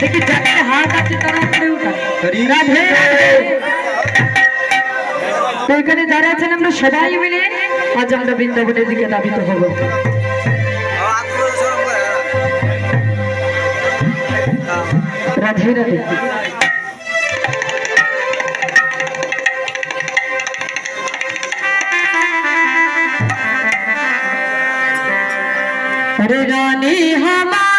দেখি যাদের এখানে যারা আছেন আমরা সবাই মিলে আজ আমরা বৃন্দাবনের দিকে দাবিত হব। রানী হামা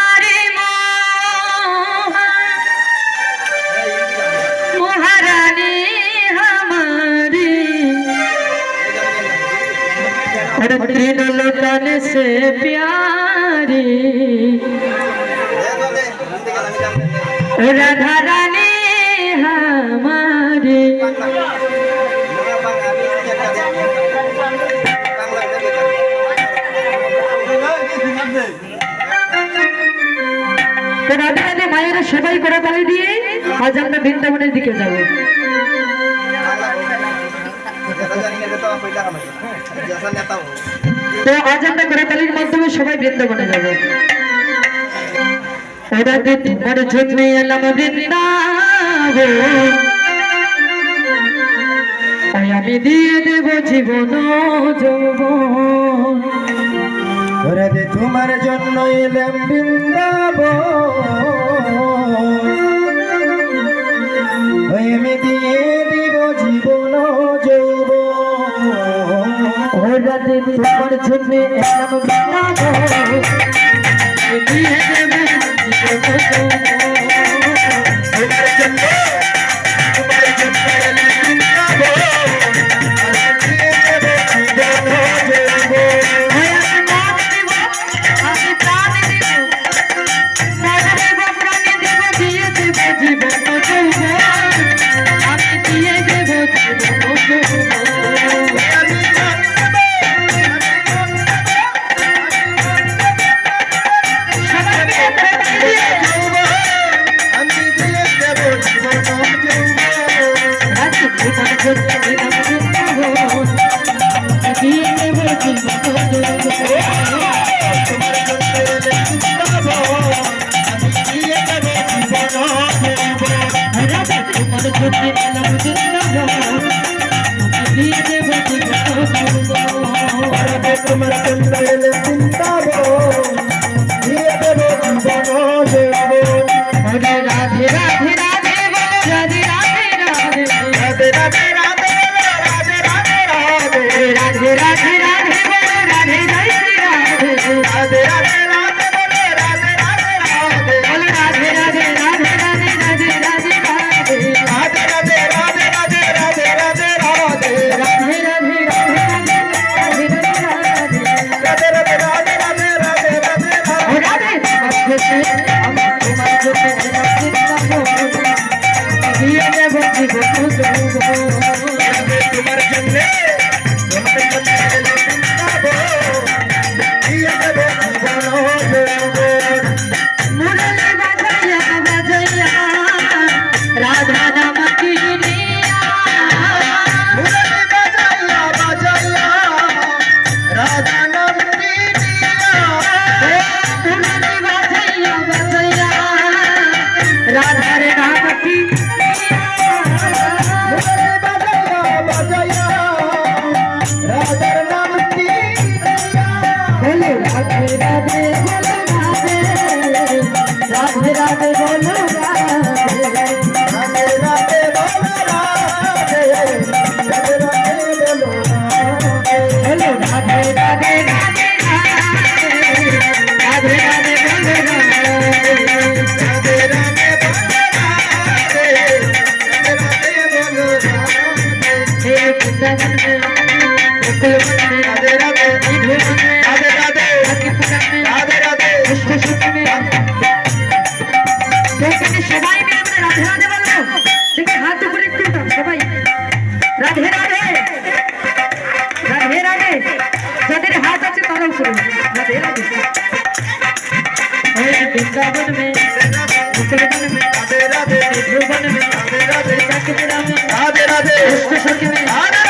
तेरे लुटन से प्यारी राधा रानी हमारी রাধা রানী মায়ের সেবাই করা তালে দিয়ে আজ আমরা বৃন্দাবনের দিকে যাব। এই অজান্তা করতালির মাধ্যমে সবাই বৃন্দাবনে যাবে। ওরা যে তোমার জন্য এলাম বৃন্দাবন। তাই আমি দিয়ে দেব জীবন যৌব ওরা যে তোমার জন্য এলাম বৃন্দাবন। আমার ছুটে এলাম দিয়ে দেবো তোমার চন্দ্র এলে জীবন রাধে রাধে বলো राधे राधे राधे. राधे राधे हाथ अच्छे तारा उतरो राधे राधे वृंदावन में वृंदावन में. राधे राधे. वृंदावन में राधे राधे. राधे राधे. कृष्ण सखी में. राधे.